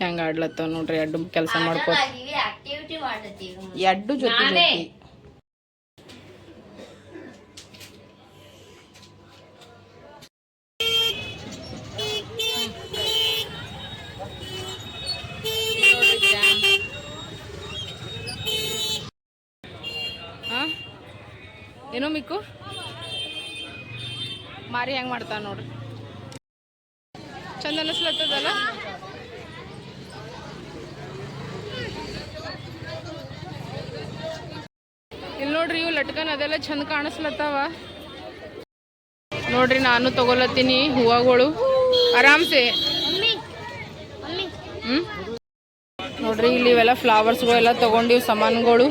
ಹೆಂಗೆ ಆಡ್ಲತ್ತವ ನೋಡ್ರಿ ಎಡ್ಡು ಕೆಲಸ ಮಾಡ್ಕೋ ಎಡ್ಡು ಜೊತೆ ಜೊತೆ. ಏನೋ ಮಿಕ್ಕು? ಮಾರಿ ಹೆಂಗ್ ಮಾಡ್ತಾವ ನೋಡ್ರಿ. ಚಂದ ಅನಿಸ್ಲತ್ತದಲ್ಲ ಇಲ್ಲಿ ನೋಡ್ರಿ ಇವು ಲಟ್ಕನ್ ಅದೆಲ್ಲ ಚಂದ ಕಾಣಿಸ್ಲತ್ತಾವ. ನೋಡ್ರಿ ನಾನು ತಗೊಲತ್ತೀನಿ ಹೂವಗಳು. ಆರಾಮ್ಸೆ? ಹ್ಮ್? ನೋಡ್ರಿ ಇಲ್ಲಿ ಇವೆಲ್ಲ ಫ್ಲವರ್ಸ್ಗಳೆಲ್ಲ ತಗೊಂಡಿವ್ ಸಾಮಾನುಗಳು.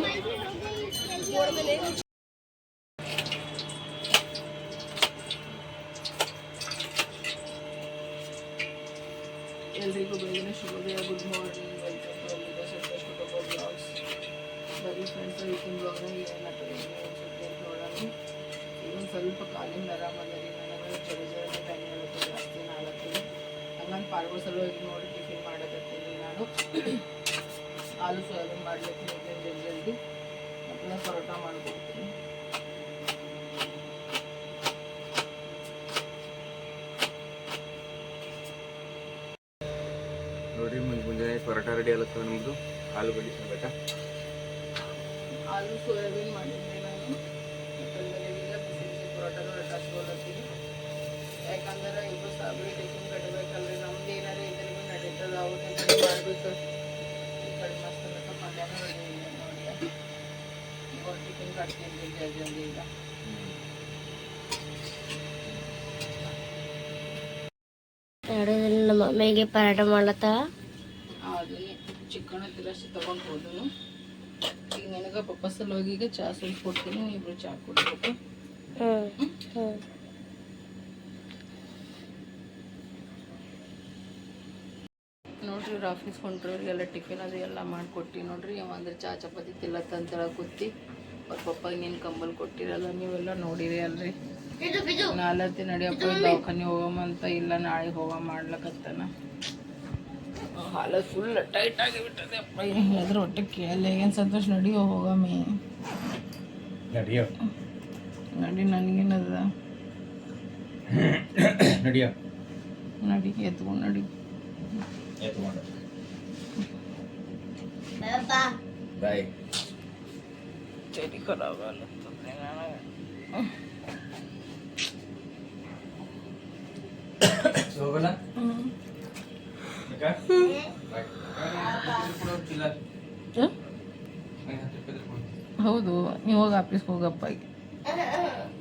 ಏನಾರ ಮಾಡ್ಬೇಕು ಈ ಕಡೆ ಮಸ್ತ್ ಮಸ್ತ್ ಮಧ್ಯಾಹ್ನ ರೆಡಿ ಇದೆ ನೋಡಿ ಅವ್ರು ಟಿಫಿನ್ ಕಟ್ತೀನಿ ಜಲ್ದಿ ಜಲ್ದಿ ಈಗ ನೋಡಿದ್ರೆ ನಮ್ಮ ಮಮ್ಮಿಗೆ ಪರಾಟ ಮಾಡ್ಲತ್ತ ಅದನ್ನೇ ಚಿಕನ್ ಹತ್ತಿರಷ್ಟು ತೊಗೊಂಡು ಹೋದನು ಈಗ ನನಗೆ ಪಪ್ಪ ಸಲುವಾಗಿ ಈಗ ಚಹಾ ಸ್ವಲ್ಪ ಕೊಡ್ತೀನಿ ಇಬ್ರು ಚಹಾ ಕುಡ್ಬೇಕು ಹ್ಮ್ ಹ್ಮ್ ನೋಡ್ರಿ ಇವ್ರು ಆಫೀಸ್ ಹೊಂಟ್ರವ್ರಿಗೆಲ್ಲ ಟಿಫಿನ್ ಅದು ಎಲ್ಲ ಮಾಡಿಕೊಟ್ಟು ನೋಡ್ರಿ ಅವ ಅಂದ್ರೆ ಚಾ ಚಪಾತಿ ತಿಲ್ಲತ್ತಂತೇಳ ಕೂತಿ ಅವ್ರ ಪಪ್ಪ ಇನ್ನೇನು ಕಂಬಲ್ ಕೊಟ್ಟಿರಲ್ಲ ನೀವೆಲ್ಲ ನೋಡಿರಿ ಅಲ್ರಿ. ನಾಲತ್ತಿ ನಡಿಯಪ್ಪ ದವಾಖಾನೆ ಹೋಗಮಂತ ಇಲ್ಲ ನಾಳೆ ಹೋಗ ಮಾಡ್ಲಕತ್ತನ. ಹಾಲ ಫುಲ್ ಟೈಟ್ ಆಗಿಬಿಟ್ಟದೆ ಅಪ್ಪ ಏನು ಹೇಳಿದ್ರೆ ಹೊಟ್ಟೆ ಕೇಳಲ್ಲ ಏನು ಸಂತೋಷ ನಡಿಯೋ ಹೋಗಮ್ಮಿ. ನಡಿಯೋ. ನಡಿ ನನಗೇನದ? ನಡಿಯೋ. ನಡಿ ಎತ್ಕೊಂಡು ನಡಿ. ಬಾಯ್ ಚಳಿ ಖರಾಬ್ ಆಗ್ಲತ್ತದೆ ನನಗೆ ಹೋಗಲ್ಲ ಹ್ಮ್? ಹೌದು. ನೀವು ಹೋಗಿ ಆಫೀಸ್ಗೆ ಹೋಗಪ್ಪ. ಈಗ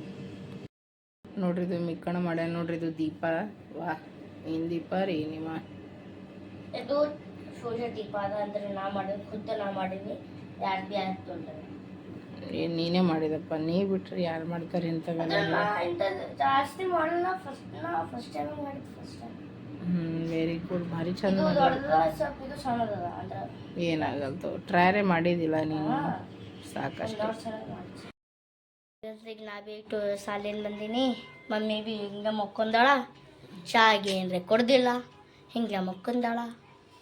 ನೋಡ್ರಿ ಇದು ಮಿಕ್ಕಣ ಮಾಡ್ಯಾನ ನೋಡ್ರಿ ಇದು ದೀಪ. ವಾ ಏನ್ ದೀಪ ರೀ ನಿಮ್ಮ? ಇದು ಸೂರ್ಯ ದೀಪ ಅದ ಅಂದ್ರೆ ನಾ ಮಾಡಿದ್ ಖುದ್ದ ನಾ ಮಾಡೀನಿ ಯಾರು ಬಿ ಆಯ್ತು ಏನ್ ನೀನೇ ಮಾಡಿದಪ್ಪ ನೀ ಬಿಟ್ರೆ ಯಾರು ಮಾಡ್ತಾರೆ ಇಂಥವೆಲ್ಲ ನಾ ಇಂಥದ್ದು ಜಾಸ್ತಿ ಮಾಡಲ್ಲ ಫಸ್ಟ್ ನಾ ಫಸ್ಟ್ ಟೈಮ್ ಮಾಡಿದ್ದು ಫಸ್ಟ್ ಟೈಮ್ ವೆರಿ ಗುಡ್ ಭಾರಿ ಚಂದ ಇದು ದೊಡ್ಡದ ಸ್ವಲ್ಪ ಇದು ಸಣ್ಣದದ ಅಂದ್ರೆ ಏನಾಗಲ್ತು ಟ್ರೈರೇ ಮಾಡಿದಿಲ್ಲ ನೀನು. ಸಾಕಷ್ಟು. ಒಂದೊಂದು ಸಲ ಮಾಡ್ತೀನಿ ಈಗ ನಾ ಬಿ ಇಟ್ಟು ಸಾಲಿನ ಬಂದೀನಿ ಮಮ್ಮಿ ಬಿ ಹಿಂಗೆ ಮಕ್ಕೊಂದಾಳ ಶಾಗೆ ಏನ್ರಿ ಕೊಡ್ದಿಲ್ಲ. ಹಿಂಗೆ ಮಕ್ಕಂದಾಳ?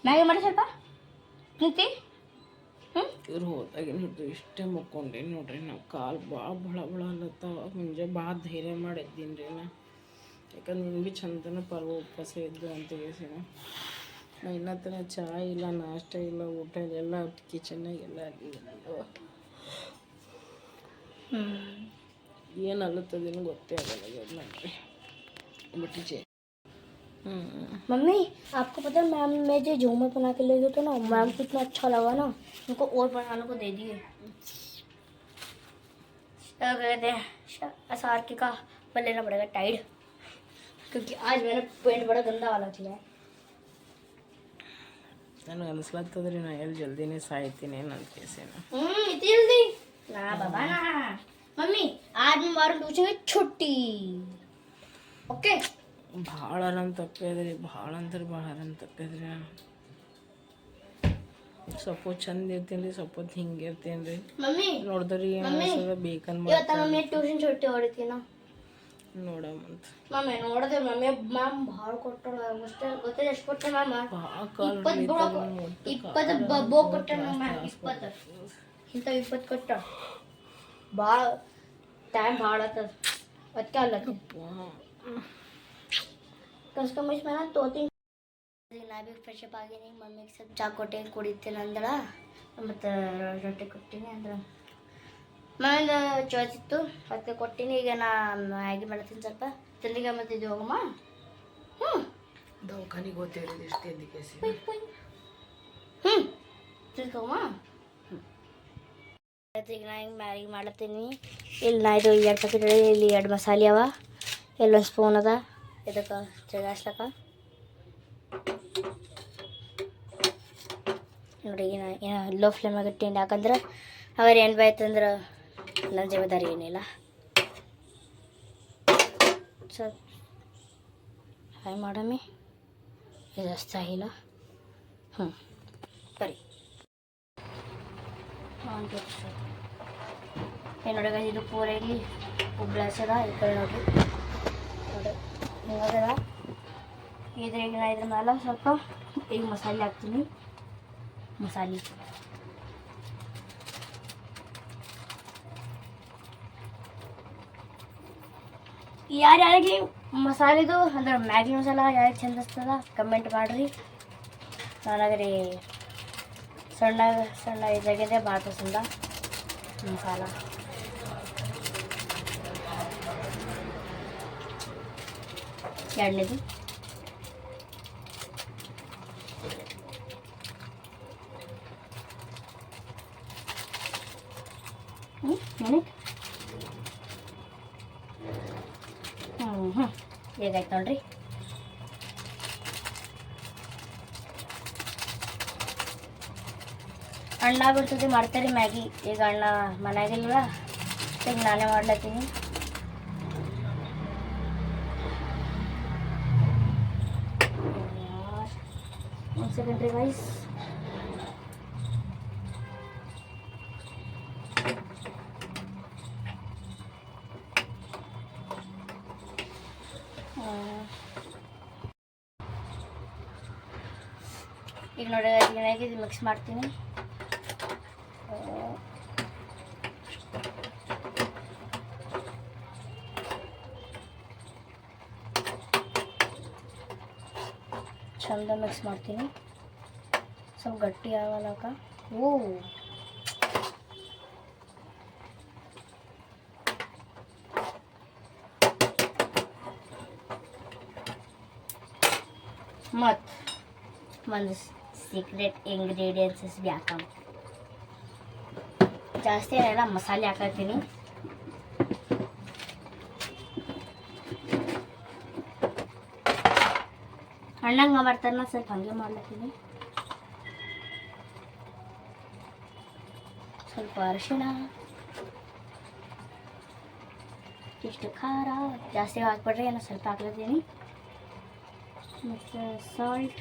ಮ್ಯಾಗೆ ಮಾಡಿ ಸ್ವಲ್ಪ. ನಿಂತಿ ಹ್ಞೂ ಇವ್ರು ಹೋದಾಗ ನೋಡ್ರಿ ಇಷ್ಟೇ ಮಕ್ಕೊಂಡೆ ನೋಡ್ರಿ ನಾವು ಕಾಲು ಭಾಳ ಬಳ ಬಳ ಅಲ್ಲತ್ತಾವ ಮುಂಜೆ ಭಾಳ ಧೈರ್ಯ ಮಾಡಿದ್ದೀನಿ ರೀ ನಾ ಯಾಕಂದ್ರೆ ನಿಮ್ಗೆ ಭೀ ಚಂದನ ಪರ್ವ ಉಪವಾಸ ಇದ್ದು ಅಂತ ಹೇಳಿ ನಾ. ಇನ್ನತ್ತಿನ ಚಾ ಚಹಾ ಇಲ್ಲ ನಾಷ್ಟ ಇಲ್ಲ ಊಟ ಇಲ್ಲ ಎಲ್ಲ ಕಿಚನ್ನಾಗ ಎಲ್ಲ ಏನು ಅಲ್ಲತ್ತದೇನು ಗೊತ್ತೇ ಆಗಲ್ಲ ನೋಡ್ರಿ. ಹ್ಞೂ मम्मी आपको पता है मैम मैं जो झूमर बना के ले गए थे ना मैम को इतना अच्छा लगा ना उनको और बनाने को दे दिए क्या कहते हैं श- असार के का पर लेना पड़ेगा टाइट क्योंकि आज मैंने पेंट बड़ा गंदा वाला किया है ನನಗೆ ಅನಿಸ್ಲತ್ತದ್ರಿ ನಾ ಎಲ್ಲಿ ಜಲ್ದಿನೇ ಸಾಯ್ತೀನಿ ನನ್ನ ಕೇಸೇನ हम्म इतनी जल्दी ना बाबा ना मम्मी आज मैं मारूं पूछेंगे छुट्टी ओके ಭಾಳ ಆರಾಮ್ ತಪ್ಪೈದ್ರಿ ಭಾಳ ಅಂದ್ರೆ ಭಾಳ ಆರಾಮ ತಪ್ಪೈದ್ರಿ. ಸ್ವಲ್ಪ ಚಂದ ಇರ್ತೀನಿ ರೀ ಸ್ವಲ್ಪ ಹಿಂಗೆ ಇರ್ತೀನಿ ರೀ ನೋಡಿದ್ರಿ ಬೇಕನ್ ಟ್ಯೂಷನ್ ಚುಟ್ಟಿ ಹೊಡಿತೀನ? ನೋಡಮ್ಮ ಮಮ್ಮಿ ನೋಡದೆ ಮಮ್ಮಿ ಮ್ಯಾಮ್ ಭಾಳ ಕೊಟ್ಟಳು ಅಷ್ಟೇ ಗೊತ್ತಿದೆ ಎಷ್ಟು ಕೊಟ್ಟೆ ಮ್ಯಾಮ್? ಇಪ್ಪತ್ತು ಮ್ಯಾಮ್ ಇಪ್ಪತ್ತು. ಇಂಥ ಇಪ್ಪತ್ತು ಕೊಟ್ಟ ಭಾಳ ಟೈಮ್ ಭಾಳ ಆತದ. ಅದಕ್ಕೆ ಅಲ್ಲ ಕಸ್ಕೊಂಬಿಸ್ ಮೇಲೆ ತೋತೀನಿ. ನಾ ಭೀ ಫ್ರೆಶ್ ಅಪ್ ಆಗೀನಿ ಮಮ್ಮಿಗೆ ಸ್ವಲ್ಪ ಚಾ ಕೊಟ್ಟೆ ಕುಡಿತೀನಿ ಅಂದಳ ಮತ್ತು ರೊಟ್ಟಿ ಕೊಟ್ಟಿನಿ ಅಂದ್ರೆ ಮನೆಯಿಂದ ಚಾಯ್ಸ್ ಇತ್ತು ಅದಕ್ಕೆ ಕೊಟ್ಟಿನಿ ಈಗ ನಾ ಮ್ಯಾಗಿ ಮಾಡ್ತೀನಿ ಸ್ವಲ್ಪ. ತಿಂದಿಗೆ ಮತ್ತೆ ಇದು ಹೋಗಮ್ಮ? ಹ್ಞೂ ದವಾಖಾನಿಗೆ ಹೋಗ್ತೇವ್ರಿ ಎಷ್ಟು ತಿಂದಿಗೆ ಕೇಸಿ ಹ್ಞೂ ತಿಳ್ಕೊಮ್ಮ ಈಗ ನಾ ಹಿಂಗೆ ಮ್ಯಾಗಿ ಮಾಡ್ಲತ್ತೀನಿ? ಇಲ್ಲಿ ನಾ ಇದು ಎರಡು ಪ್ಯಾಕೆಟ್ ಇಲ್ಲಿ ಎರಡು ಮಸಾಲೆ ಅವ. ಇಲ್ಲೊಂದು ಸ್ಪೂನ್ ಅದ. ಇದಕ್ಕೆ ತಿರ್ಗಾಸ್ಲಕ್ಕ ನೋಡಿ ಏನು ಏನು ಲೋ ಫ್ಲೇಮ್ ಇಟ್ಟೀನಿ ಯಾಕಂದ್ರೆ ಅವ್ರು ಏನು ಬಾಯ್ತಂದ್ರೆ ನನ್ನ ಜವಾಬ್ದಾರಿ ಏನಿಲ್ಲ ಸರ್ ಹಾಯ್ ಮಾಡಮ್ಮಿ ಇದು ಅಷ್ಟಾಗಿಲ್ಲ ಹ್ಞೂ ಸರಿ. ಏನು ನೋಡಿ guys, ಇದು ಪೂರೈಲಿ ಉಬ್ಲಾಸದ ಈ ಕಡೆ ನೋಡ್ರಿ. ನೋಡಿ ಹಿಂಗದ ಇದ್ರಾಗ ನಾ ಇದ್ರ ಮೇಲೆ ಸ್ವಲ್ಪ ಈಗ ಮಸಾಲೆ ಹಾಕ್ತೀನಿ ಮಸಾಲೆ ಯಾರ್ಯಾರಿಗೆ ಮಸಾಲೆದು ಅಂದ್ರೆ ಮ್ಯಾಗಿ ಮಸಾಲ ಯಾರಿಗೆ ಚಂದ ಅಸ್ತದ ಕಮೆಂಟ್ ಮಾಡಿರಿ ನನಗೆ ಸಣ್ಣ ಸಣ್ಣ ಇದಾಗಿದೆ ಭಾಳ ಪಸಂದ ಮಸಾಲ ಎರಡನೇದು. ನನಗೆ ಹ್ಞೂ ಹ್ಞೂ ಹೇಗಾಯ್ತು ನೋಡ್ರಿ. ಅಣ್ಣ ಬಿಡ್ತದೆ ಮಾಡ್ತಾರೆ ಮ್ಯಾಗಿ. ಈಗ ಅಣ್ಣ ಮನೆಯಾಗಿಲ್ವ? ಈಗ ನಾನೇ ಮಾಡ್ಲತ್ತೀನಿ. ಒಂದು ಸೆಕೆಂಡ್ ರೀ ವೈಸ್ ಈಗ ನೋಡಿ ಈಗ ಇದು ಮಿಕ್ಸ್ ಮಾಡ್ತೀನಿ. ಚಂದ ಮಿಕ್ಸ್ ಮಾಡ್ತೀನಿ. ಸ್ವಲ್ಪ ಗಟ್ಟಿ ಆಗಲ್ಲಕ ಓ ಮತ್ತು ಒಂದು ಸೀಕ್ರೆಟ್ ಇಂಗ್ರೀಡಿಯೆಂಟ್ಸಸ್ ಭೀ ಹಾಕಮ್ಮ ಜಾಸ್ತಿ ಏನಿಲ್ಲ ಮಸಾಲೆ ಹಾಕತ್ತೀನಿ ಅಣ್ಣಂಗೆ ಮಾಡ್ತಾನ ಸ್ವಲ್ಪ ಹಂಗೆ ಮಾಡ್ಲತ್ತೀನಿ ಸ್ವಲ್ಪ ಅರಿಶಿಣ ಇಷ್ಟು ಖಾರ, ಜಾಸ್ತಿ ಹಾಕ್ಬಿಡ್ರಿ ಏನೋ ಸ್ವಲ್ಪ ಹಾಕ್ಲತ್ತೀನಿ ಮತ್ತು ಸಾಲ್ಟ್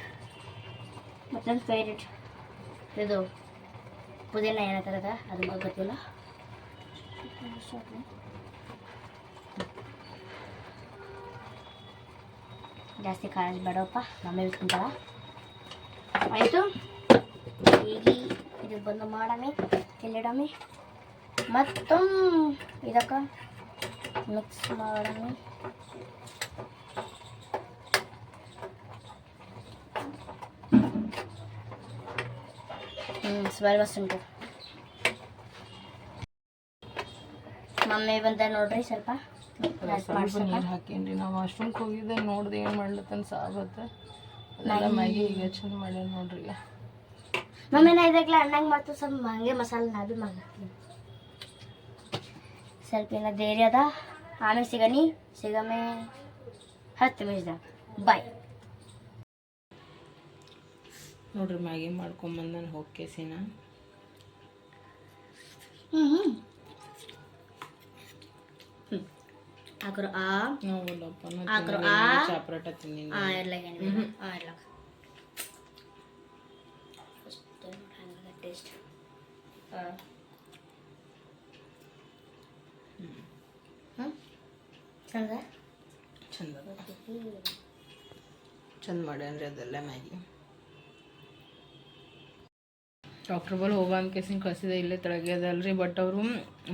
ಮತ್ತು ನನ್ನ ಫೇವ್ರೆಟ್ ಇದು ಪುದೀನ ಏನಾಗ್ತಾರದ ಅದು ಗೊತ್ತಿಲ್ಲ. ಜಾಸ್ತಿ ಖಾರ ಬೇಡಪ್ಪ ಮಮ್ಮಿ ಬಿಟ್ಕೊಂತಾರ ಆಯಿತು? ಈಗ ಇದು ಬಂದು ಮಾಡಮಿ ಕೆಲ್ಲಿಡಮಿ ಮತ್ತು ಇದಕ್ಕೆ ಮಿಕ್ಸ್ ಮಾಡಮಿ. ಸ್ಮೆಲ್ ಮಸ್ತ್ ಉಂಟು. ಮಮ್ಮಿ ಬಂದ ನೋಡ್ರಿ ಸ್ವಲ್ಪ. ಸ್ವಲ್ಪ ನೀರು ಹಾಕೇನ್ರಿ. ನಾವು ಅಷ್ಟೊಂದು ಹೋಗಿದ್ದೆ ನೋಡ್ದೆ ಏನು ಮಾಡ್ಲತ್ತನ ಸಾಬತ್ತ ಮ್ಯಾಗಿ ಈಗ ಚಂದ ಮಾಡ್ಯಾನ ನೋಡ್ರಿ ಮಮ್ಮಿ ನಾ ಇದಕ್ಲ ಅಣ್ಣಂಗೆ ಮತ್ತು ಸ್ವಲ್ಪ ಹಂಗೆ ಮಸಾಲೆ ನಾ ಭೀ ಮಾಡ್ತೀನಿ. ಸ್ವಲ್ಪ ಏನ ಧೈರ್ಯ ಅದ. ಆಮೇಲೆ ಸಿಗನಿ ಸಿಗಮೆ ಹತ್ತು ನಿಮಿಷದಾಗ. ಬಾಯ್ ನೋಡ್ರಿ ಮ್ಯಾಗಿ ಮಾಡ್ಕೊಂಬಂದು ನಾನು ಹೋಗ್ಕೇಸಿನ ಹ್ಞೂ ಹ್ಞೂ ಆ. ಹಾಕ್ರು ಆ. ಚಾಪ್ರಾಟ ತಿನ್ನಿ ಆ ಎಲ್ಲ ಆ ಹಾಂ ಇರ್ಲಾಗ ಹಾಂ ಟೇಸ್ಟ್ ಚಂದ ಚಂದ ಚಂದ ಮಾಡ್ಯಾನ್ರಿ ಅದೆಲ್ಲ ಮ್ಯಾಗಿ ಡಾಕ್ಟರ್ ಬಲ್ ಹೋಗ ಅಂತ ಕೇಸಿನ ಕಳಿಸಿದೆ ಇಲ್ಲೇ ತೆಳಗೆ ಅದಲ್ರಿ ಬಟ್ ಅವರು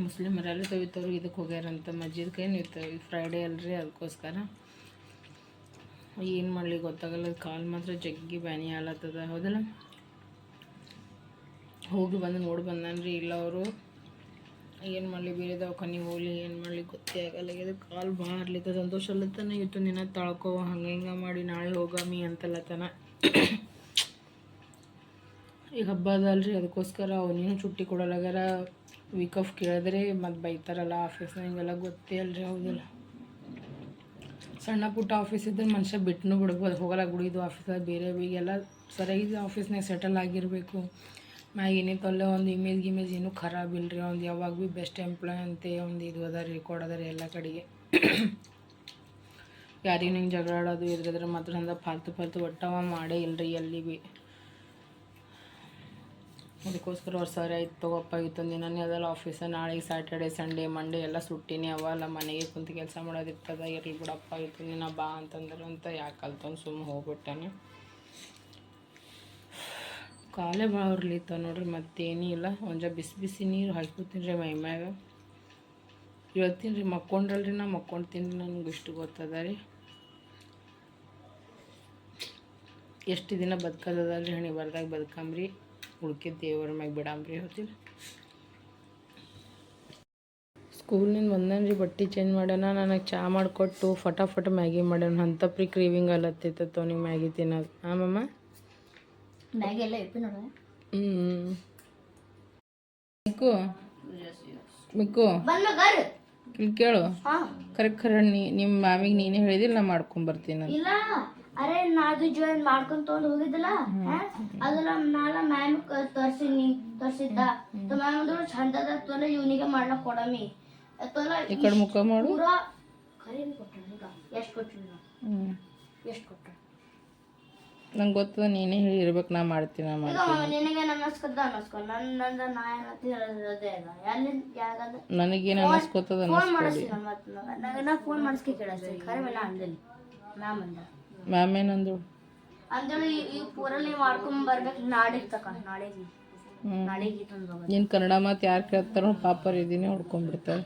ಮುಸ್ಲಿಮರೆಲ್ಲ ತವಿತವ್ರು ಇದಕ್ಕೆ ಹೋಗ್ಯಾರಂತ ಮಜ್ಜಿದ ಕೈ ನೀವು ಫ್ರೈಡೇ ಅಲ್ರಿ ಅದಕ್ಕೋಸ್ಕರ. ಏನು ಮಾಡಲಿ ಗೊತ್ತಾಗಲ್ಲ ಕಾಲು ಮಾತ್ರ ಜಗ್ಗಿ ಬ್ಯಾನಿ ಆಲತ್ತದ ಹೌದಲ್ಲ? ಹೋಗಿ ಬಂದು ನೋಡಿ ಬಂದನ್ರಿ, ಇಲ್ಲ ಅವರು. ಏನು ಮಾಡಲಿ ಬೇರೆ ದವಾಖಾನಿಗೆ ಹೋಗ್ಲಿ, ಏನು ಮಾಡಲಿ ಗೊತ್ತೇ ಆಗಲ್ಲ. ಇದು ಕಾಲು ಭಾಳ ಹರ್ಲಿತ್ತ ಸಂತೋಷ ಅಲ್ಲತ್ತನ ಇವತ್ತು ದಿನ ತಳ್ಕೋ, ಹಂಗೆ ಹಿಂಗೆ ಮಾಡಿ ನಾಳೆ ಹೋಗಾಮಿ ಅಂತಲ್ಲತನ. ಈಗ ಹಬ್ಬ ಅದಲ್ರಿ, ಅದಕ್ಕೋಸ್ಕರ ಅವನೇನು ಚುಟ್ಟಿ ಕೊಡಲಾಗ್ಯಾರ. ವೀಕ್ ಆಫ್ ಕೇಳಿದ್ರೆ ಮತ್ತು ಬೈತಾರಲ್ಲ ಆಫೀಸ್ನಾಗ ಹಿಂಗೆಲ್ಲ ಗೊತ್ತೇ ಅಲ್ರಿ ಹೌದಿಲ್ಲ. ಸಣ್ಣ ಪುಟ್ಟ ಆಫೀಸ್ ಇದ್ದರೆ ಮನುಷ್ಯ ಬಿಟ್ಟನು ಬಿಡ್ಬೋದು. ಹೋಗಲ್ಲ ಗುಡಿದು ಆಫೀಸಲ್ಲಿ ಬೇರೆ ಬೀಗೆಲ್ಲ ಸರಿಯಾಗಿ ಆಫೀಸ್ನಾಗ ಸೆಟಲ್ ಆಗಿರಬೇಕು. ಮ್ಯಾಗ ಏನೇ ತೊಲ್ಲೆ ಒಂದು ಇಮೇಜ್ ಗಿಮೇಜ್ ಏನೂ ಖರಾಬ್ ಇಲ್ಲ ರೀ ಒಂದು ಯಾವಾಗ ಭೀ ಬೆಸ್ಟ್ ಎಂಪ್ಲಾಯ್ ಅಂತ, ಒಂದು ಇದು ಅದ ರೀ ಅದ ರೀ ಎಲ್ಲ ಕಡೆಗೆ. ಯಾರಿಗೂ ಹಿಂಗೆ ಜಗಳ ಆಡೋದು ಇದ್ರದ್ರ ಮಾತ್ರ ಅಂದ ಫಾಲ್ತು ಫಾಲ್ತು ಒಟ್ಟವ ಮಾಡೇ ಇಲ್ರಿ ಎಲ್ಲಿ ಭೀ. ಅದಕ್ಕೋಸ್ಕರ ಅವ್ರು ಸರಿ ಆಯ್ತು ತಗೋಪ್ಪ ಇತ್ತೊಂದು ದಿನನೇ ಅದಲ್ಲ ಆಫೀಸ ನಾಳೆಗೆ ಸ್ಯಾಟರ್ಡೆ ಸಂಡೇ ಮಂಡೇ ಎಲ್ಲ ಸುಟ್ಟಿನಿ ಅವಲ್ಲ ಮನೆಗೆ ಕುಂತು ಕೆಲಸ ಮಾಡೋದಿರ್ತದ ಇರಲಿ ಬಿಡಪ್ಪ ಇತ್ತು ದಿನ ಬಾ ಅಂತಂದ್ರೆ ಅಂತ ಯಾಕೆ ಕಲ್ತಂದು ಸುಮ್ಮನೆ ಹೋಗ್ಬಿಟ್ಟಾನೆ. ಕಾಲೇ ಭಾಳ ಉರ್ಲಿತ್ತ ನೋಡ್ರಿ, ಮತ್ತೇನೂ ಇಲ್ಲ. ಒಂಜ ಬಿಸಿ ಬಿಸಿ ನೀರು ಹಾಕ್ಕೊತೀನಿ ರೀ ಮೈ ಮ್ಯಾಗ. ಇವತ್ತಿನ ರೀ, ಮಕ್ಕೊಂಡ್ರಲ್ರಿ ನಾ, ಮಕ್ಕೊಂಡ್ತೀನಿ ನನಗೆ ಇಷ್ಟು ಗೊತ್ತದ ರೀ. ಎಷ್ಟು ದಿನ ಬದುಕದಲ್ರಿ ಹಣಿ ಬರ್ದಾಗ ಬದುಕಂಬ್ರಿ ಹುಡುಕಿದ ದೇವರ ಮ್ಯಾಗ ಬಿಡಂಬ್ರಿ ಹೋತಿಲ್ಲ ಸ್ಕೂಲ್ನಿಂದ ಬಂದನ್ರಿ ಬಟ್ಟೆ ಚೇಂಜ್ ಮಾಡೋಣ ನನಗೆ ಚಾ ಮಾಡಿಕೊಟ್ಟು, ಫಟಾಫಟ್ ಮ್ಯಾಗಿ ಮಾಡ್ಯಾನ. ಅಂತ ಪ್ರೀ ಕ್ರೀವಿಂಗ್ ಅಲ್ಲತ್ತೈತೆ ತೋನಿಗೆ ಮ್ಯಾಗಿ ತಿನ್ನೋದು. ಆಮಮ್ಮ ಮ್ಯಾಗಿ ಎಲ್ಲ ಇಪ್ಪಿ ನೋಡ ಮಿಕ್ಕು? ಮಿಕ್ಕು? ಇಲ್ಲಿ ಕೇಳು. ಹಾ. ಕರೆಕ್ಟ್ ಕರೆ ನೀ ನಿಮ್ಮ ಮಾಮಿಗೆ ನೀನೇ ಹೇಳಿದಿಲ್ಲ ನಾ ಮಾಡ್ಕೊಂಡ್ ಬರ್ತೀನಿ ಇಲ್ಲ. ಅರೆ ನಾದು ಜಾಯಿನ್ ಮಾಡ್ಕೊಂಡ್ ತಗೊಂಡ್ ಹೋಗಿದ್ದಿಲ್ಲ ಅದಲ್ಲ ನಾಳ ಮ್ಯಾಮ್ ತೋರ್ಸಿನಿ ತೋರ್ಸಿದ್ದ. ಮ್ಯಾಮ್ ಅಂದ್ರು ಚಂದ ಅದ ತೊಲ ಇವನಿಗೆ ಮಾಡ್ಲಕ್ ಕೊಡಮಿ. ತೊಲ ಈ ಕಡೆ ಮುಖ ಮಾಡು. ಪೂರಾ ಖರೀ ಕೊಟ್ಟ ಈಗ? ಎಷ್ಟು ಹ್ಞೂ ಎಷ್ಟು ಕೊಟ್ಟ ನಂಗೆ ಗೊತ್ತದ ನೀನೇ ಹೇಳಿರ್ಬೇಕು ನಾ ಮಾಡ್ತೀನಿ ನಾ ಈಗ ಮಾಡ್ತೀನಿ. ನಿನಗೆ ಅನ್ನಿಸ್ಕದ ಅನ್ನಿಸ್ಕೊ ನನ್ನ ನಂದ ನಾ ಏನಂತ ಹೇಳೋದೇ ಇಲ್ಲ ಎಲ್ಲಿ ಯಾಕಂದ್ರೆ ನನಗೇನು ಅನ್ನಿಸ್ಕೊತದ ಫೋನ್ ಮಾಡಿಸ್ತೀನಿ ಮತ್ತೆ ನನಗೆ ನಾ ಫೋನ್ ಮಾಡಿಸ್ಕೆ ಕೇಳಿಸ್ತೀನಿ ಖರೆ ಮೇಲೆ ಅಂದಿಲ್ಲ ಮ್ಯಾಮ್ ಅಂದ. ಮ್ಯಾಮ್ ಏನಂದ್ರು? ಅಂದೇಳು ಈ ಪೂರಲ್ಲಿ ಮಾಡ್ಕೊಂಡ್ ಬರ್ಬೇಕು. ನಾಳೆಗೆ ತಕ ನಾಳೆಗೆ ನಾಳೆಗೆ ತಂದು ನೀನು ಕನ್ನಡ ಮಾತು ಯಾರು ಕೇಳ್ತಾರೋ ಪಾಪರ್ ಇದೀನಿ ಹೊಡ್ಕೊಂಡ್ಬಿಡ್ತಾರೆ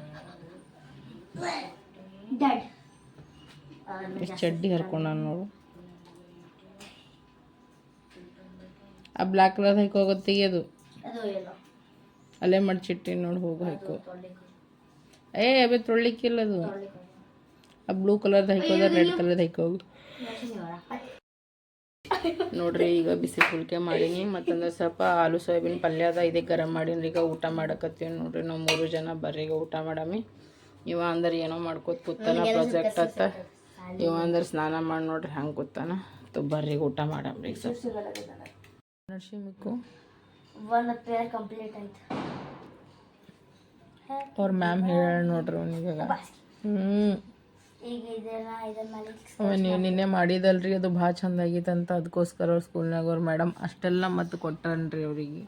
ಡ್ಯಾಡ್ ಚಡ್ಡಿ ಹರ್ಕೊಂಡ ನೋಡು. ಆ ಬ್ಲ್ಯಾಕ್ ಕಲರ್ ಹೈಕ್ ಹೋಗುತ್ತೆ ತೆಗಿಯೋದು ಅಲ್ಲೇ ಮಡ್ಚಿಟ್ಟಿ ನೋಡಿ ಹೋಗು ಹೈಕೋ. ಏ ಅಬೇ ತೊಳ್ಲಿಕ್ಕಿಲ್ಲ ಅದು. ಆ ಬ್ಲೂ ಕಲರ್ದು ಹೈಕೋದ ರೆಡ್ ಕಲರ್ದು ಹೈಕೋಗು ನೋಡ್ರಿ ಈಗ ಬಿಸಿ ಫುಲ್ಕೆ ಮಾಡೀನಿ. ಮತ್ತೊಂದು ಸ್ವಲ್ಪ ಆಲೂ ಸೋಯಾಬೀನ್ ಪಲ್ಯ ಅದ ಇದೇ ಗರಂ ಮಾಡೀನಿ. ಈಗ ಊಟ ಮಾಡಕತ್ತೀವಿ ನೋಡ್ರಿ ನಾವು ಮೂರು ಜನ ಬರ್ರಿ ಈಗ ಊಟ ಮಾಡಮಿ. ಇವ ಅಂದ್ರೆ ಏನೋ ಮಾಡ್ಕೋತ ಕೂತಾನ ಪ್ರಾಜೆಕ್ಟ್ ಅತ್ತ. ಇವ ಅಂದ್ರೆ ಸ್ನಾನ ಮಾಡಿ ನೋಡ್ರಿ ಹಂಗೆ ಕೂತಾನ. ತು ಬರ್ರಿ ಊಟ ಮಾಡಮ್ರಿ ಈಗ ಸ್ವಲ್ಪ ನಡ್ಸಿ ಮಿಕ್ಕು ಒಂದು ಪೇರ್ ಕಂಪ್ಲೀಟ್ ಆಯ್ತು ಅವ್ರ ಮ್ಯಾಮ್ ಹೇಳ ನೋಡ್ರಿ ಅವನಿಗೆ ಹ್ಞೂ ಈಗ ಇದೆಲ್ಲ ಅವ ನೀವು ನಿನ್ನೆ ಮಾಡಿದಲ್ರಿ ಅದು ಭಾಳ ಚಂದ ಆಗೈತಂತ ಅದಕ್ಕೋಸ್ಕರ ಅವ್ರ ಸ್ಕೂಲ್ನಾಗ ಅವ್ರ ಮೇಡಮ್ ಅಷ್ಟೆಲ್ಲ ಮತ್ತು ಕೊಟ್ಟಾನ್ರಿ ಅವ್ರಿಗೆ.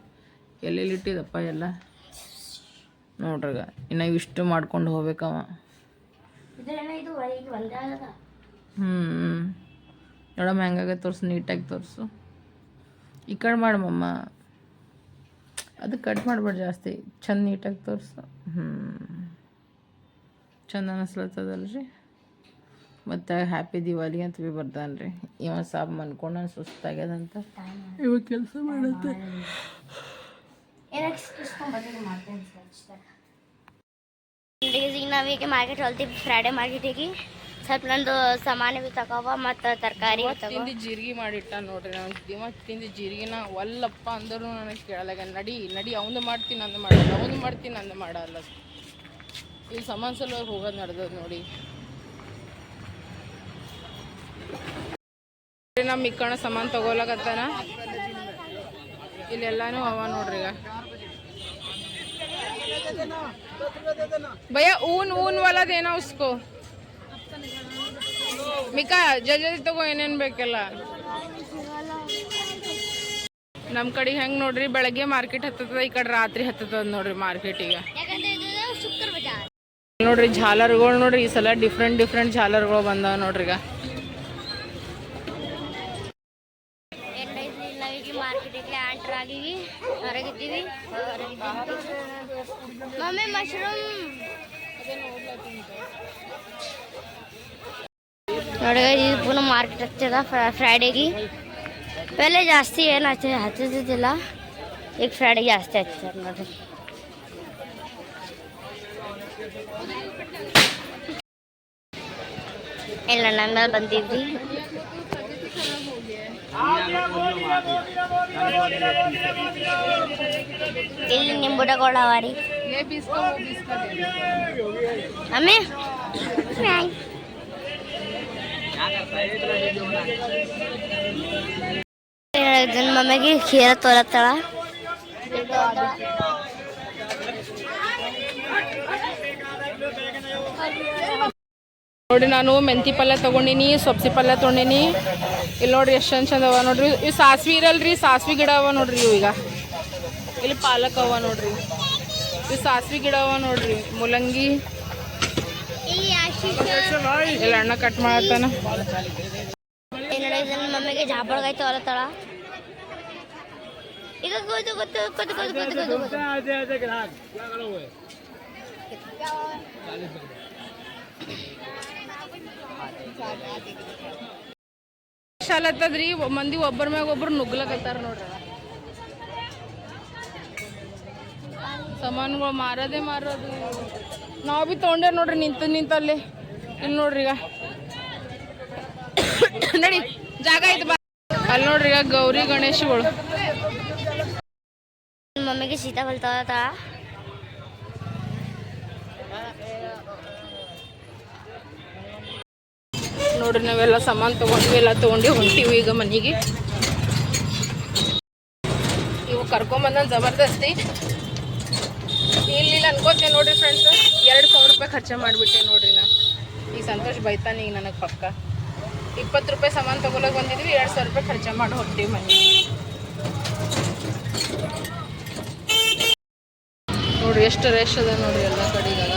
ಎಲ್ಲೆಲ್ಲಿ ಇಟ್ಟಿದಪ್ಪ ಎಲ್ಲ? ನೋಡ್ರಿಗ ಇನ್ನು ಇಷ್ಟು ಮಾಡ್ಕೊಂಡು ಹೋಗ್ಬೇಕವ ಇದ್ರೇನ ಇದು? ಈಗ ಒಂದೇ ಹ್ಞೂ ನೋಡಮ್ಮ ಹೆಂಗಾಗತ್ತೆ ತೋರಿಸು ನೀಟಾಗಿ ತೋರಿಸು. ಈ ಕಡೆ ಮಾಡಮ್ಮ ಅದು ಕಟ್ ಮಾಡಬೇಡ ಜಾಸ್ತಿ. ಚಂದ ನೀಟಾಗಿ ತೋರಿಸು. ಹ್ಞೂ ಚಂದ ಅನ್ನಿಸ್ಲತ್ತದಲ್ರಿ ಮತ್ತು ಹ್ಯಾಪಿ ದಿವಾಲಿ ಅಂತ ಭೀ ಬರ್ತಾನ್ರಿ. ಇವ ಸಾಬ್ ಮನ್ಕೊಂಡ ಸುಸ್ತಾಗ್ಯದಂತ ಇವ ಕೆಲಸ ಮಾಡುತ್ತೆ. ಈಗ ನಾವೀಗ ಮಾರ್ಕೆಟ್ ಹೊಲ್ತೀವಿ. ಫ್ರೈಡೆ ಮಾರ್ಕೆಟಿಗೆ ಸ್ವಲ್ಪ ನಂದು ಸಾಮಾನು ತಗೋವ ಮತ್ತು ತರಕಾರಿ ತಿಂದು ಜೀರಿಗೆ ಮಾಡಿಟ್ಟ ನೋಡ್ರಿ ನಾನು ದಿಮಾಕ್ ತಿಂದು ಜೀರಿಗೆನ ಒಲ್ಲಪ್ಪ ಅಂದರೂ ನನಗೆ ಕೇಳಲಾಗ ನಡಿ ನಡಿ ಅವನು ಮಾಡ್ತೀನಿ, ನಂದು ಮಾಡಲ್ಲ, ಅವನು ಮಾಡ್ತೀನಿ, ನಂದು ಮಾಡಲ್ಲ. ಇಲ್ಲಿ ಸಮಾನ್ ಸಲುವಾಗಿ ಹೋಗೋದು ನಡೆದದ ನೋಡಿ. ನಮ್ಮ ಇಕ್ಕಣ ಸಮಾನ್ ತಗೋಲಕತ್ತಾನ ಇಲ್ಲೆಲ್ಲಾನು ಅವ ನೋಡ್ರಿ ಈಗ. ಭಯ, ಊನ್ ಊನ್ ಒಲದೇನೋ ಉಸ್ಕೋ. ಮಿಕಾ ಜಲ್ದಿ ತಗೋ ಏನೇನು ಬೇಕೆಲ್ಲ? ನಮ್ಮ ಕಡೆ ಹೆಂಗೆ ನೋಡ್ರಿ ಬೆಳಗ್ಗೆ ಮಾರ್ಕೆಟ್ ಹತ್ತದ ಈ ಕಡೆ ರಾತ್ರಿ ಹತ್ತದ ನೋಡ್ರಿ ಶುಕ್ರ ಬಜಾರ್. ನೋಡ್ರಿ ಜಾಲರ್ಗಳು ನೋಡ್ರಿ ಈ ಸಲ ಡಿಫ್ರೆಂಟ್ ಡಿಫ್ರೆಂಟ್ ಜಾಲರ್ಗಳು ಬಂದಾವ ನೋಡ್ರಿ ಈಗ. ಮಮ್ಮಿ ಮಶ್ರೂಮ್ ನೋಡಿ ಇದು ಪುನಃ ಮಾರ್ಕೆಟ್ ಹಚ್ಚದ ಫ್ರೈಡೇಗೆ ಬೆಲೆ ಜಾಸ್ತಿ ಏನು ಹಚ್ಚ ಹಚ್ಚದಿದ್ದಿಲ್ಲ ಈಗ ಫ್ರೈಡೆಗೆ ಜಾಸ್ತಿ ಹಚ್ತಾರೆ ನೋಡ್ರಿ ಇಲ್ಲ ನಮ್ಮ ಮೇಲೆ ಬಂದಿದ್ವಿ ಇಲ್ಲಿ ನಿಂಬುಡಗಳು ಅವ ರೀ. ಅಮ್ಮಿ ಜನ್ ಮಮ್ಮಿಗೆ ಖೀರ ನೋಡಿ ನಾನು ಮೆಂತಿ ಪಲ್ಯ ತೊಗೊಂಡಿನಿ, ಸೊಪ್ಸಿ ಪಲ್ಯ ತೊಗೊಂಡಿನಿ. ಇಲ್ಲಿ ನೋಡ್ರಿ ಎಷ್ಟು ಚಂದ ಚಂದ ಅವ ನೋಡ್ರಿ. ಇವು ಸಾಸ್ವಿ ಇರಲ್ರಿ, ಸಾಸ್ವಿ ಗಿಡ ಅವ ನೋಡ್ರಿ ಇವು ಈಗ. ಇಲ್ಲಿ ಪಾಲಕ್ ಅವ ನೋಡ್ರಿ. ಇವು ಸಾಸ್ವಿ ಗಿಡ ಅವ ನೋಡ್ರಿ. ಮೂಲಂಗಿ. ಇಲ್ಲಿ ಅಣ್ಣ ಕಟ್ ಮಾಡತ್ತಾನ ಜನ್ ಮಮ್ಮಿಗೆ ಜಾಬಳ್ಗಾಯ್ ತೋಲತ್ತಾಳ ಈಗ ಕೂತು ಕೂತು ಕೂತು ಕೂತು ಕೂತು ಕೂತು ಕೂತು ಶಾಲತ್ತದ್ರಿ ಮಂದಿ ಒಬ್ಬರ ಮ್ಯಾಗ ಒಬ್ರು ನುಗ್ಲಕತ್ತಾರ ನೋಡ್ರಿ ಸಾಮಾನುಗಳು ಮಾರದೇ ಮಾರೋದು ನಾವು ಭೀ ತೊಗೊಂಡೇವ್ ನೋಡ್ರಿ ನಿಂತು ನಿಂತಲ್ಲಿ ಇಲ್ಲಿ ನೋಡ್ರಿ ಈಗ. ನಡಿ ಜಾಗ ಐತೆ ಬಾ. ಅಲ್ಲಿ ನೋಡ್ರಿ ಈಗ ಗೌರಿ ಗಣೇಶಗಳು. ಮಮ್ಮಿಗೆ ಸೀತಾಫಲ ತಗೋತಾಳ ನೋಡ್ರಿ ನಾವೆಲ್ಲ ಸಾಮಾನು ತಗೊಂಡ್ವಿ ಎಲ್ಲ ತೊಗೊಂಡು ಹೊಂಟಿವಿ ಈಗ ಮನೆಗೆ. ಇವು ಕರ್ಕೊಂಬಂದ ಜಬರ್ದಸ್ತಿ. ಇಲ್ಲಿ ಅನ್ಕೋತೇವೆ ನೋಡ್ರಿ ಫ್ರೆಂಡ್ಸ್ ಎರಡು ಸಾವಿರ ರೂಪಾಯಿ ಖರ್ಚು ಮಾಡಿಬಿಟ್ಟೆ ನೋಡ್ರಿ ನಾ. ಈಗ ಸಂತೋಷ್ ಬೈತಾನೆ ಈಗ ನನಗೆ ಪಕ್ಕ. ಇಪ್ಪತ್ತು ರೂಪಾಯಿ ಸಾಮಾನು ತೊಗೊಳಕ್ ಬಂದಿದ್ವಿ, ಎರಡು ಸಾವಿರ ರೂಪಾಯಿ ಖರ್ಚು ಮಾಡಿ ಹೊಂಟಿವಿ ಮನೆ ನೋಡ್ರಿ ಎಷ್ಟು ರೇಷ್ ಅದ ನೋಡ್ರಿ ಎಲ್ಲ ಕಡೆಗಾಗ